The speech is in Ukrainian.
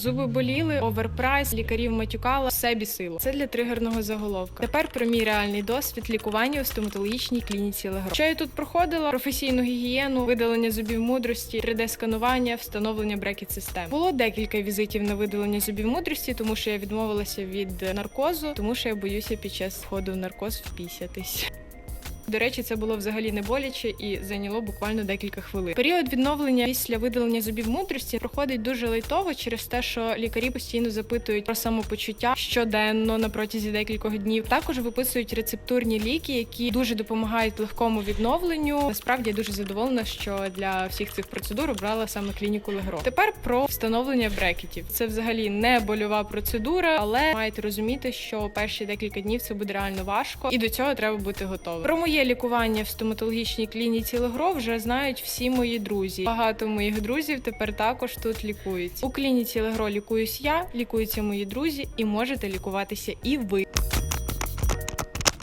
Зуби боліли, оверпрайс, лікарів матюкала, все бісило. Це для тригерного заголовка. Тепер про мій реальний досвід лікування у стоматологічній клініці Легро. Що я тут проходила? Професійну гігієну, видалення зубів мудрості, 3D-сканування, встановлення брекет систем. Було декілька візитів на видалення зубів мудрості, тому що я відмовилася від наркозу, тому що я боюся під час входу в наркоз впісятись. До речі, це було взагалі не боляче і зайняло буквально декілька хвилин. Період відновлення після видалення зубів мудрості проходить дуже лайтово через те, що лікарі постійно запитують про самопочуття щоденно на протязі декількох днів. Також виписують рецептурні ліки, які дуже допомагають легкому відновленню. Насправді я дуже задоволена, що для всіх цих процедур обрала саме клініку Легро. Тепер про встановлення брекетів. Це взагалі не больова процедура, але маєте розуміти, що перші декілька днів це буде реально важко, і до цього треба бути готовим. Про моє лікування в стоматологічній клініці Легро вже знають всі мої друзі. Багато моїх друзів тепер також тут лікуються. У клініці Легро лікуюсь я, лікуються мої друзі, і можете лікуватися і ви.